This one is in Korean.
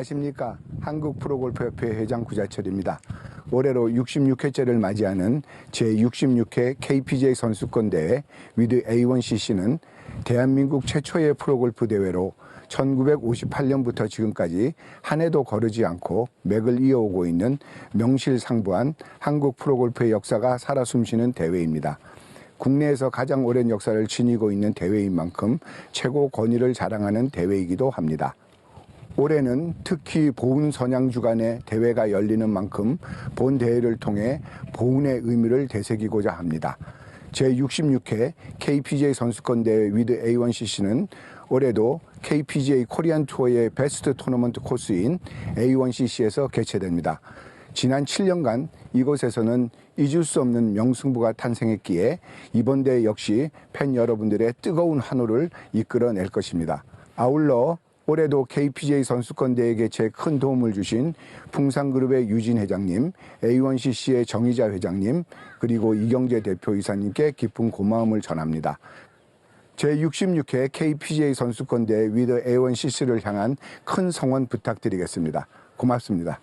안녕하십니까 한국 프로골프협회 회장 구자철입니다. 올해로 66회째를 맞이하는 제66회 KPGA 선수권 대회 위드 A1CC는 대한민국 최초의 프로골프 대회로 1958년부터 지금까지 한 해도 거르지 않고 맥을 이어오고 있는 명실상부한 한국 프로골프의 역사가 살아 숨쉬는 대회입니다. 국내에서 가장 오랜 역사를 지니고 있는 대회인 만큼 최고 권위를 자랑하는 대회이기도 합니다. 올해는 특히 보훈 선양 주간에 대회가 열리는 만큼 본 대회를 통해 보훈의 의미를 되새기고자 합니다. 제66회 KPGA 선수권 대회 위드 A1CC는 올해도 KPGA 코리안 투어의 베스트 토너먼트 코스인 A1CC에서 개최됩니다. 지난 7년간 이곳에서는 잊을 수 없는 명승부가 탄생했기에 이번 대회 역시 팬 여러분들의 뜨거운 환호를 이끌어낼 것입니다. 아울러 올해도 KPGA 선수권 대회 개최에 큰 도움을 주신 풍산그룹의 유진 회장님, A1CC의 정의자 회장님, 그리고 이경재 대표이사님께 깊은 고마움을 전합니다. 제66회 KPGA 선수권 대회 위드 A1CC를 향한 큰 성원 부탁드리겠습니다. 고맙습니다.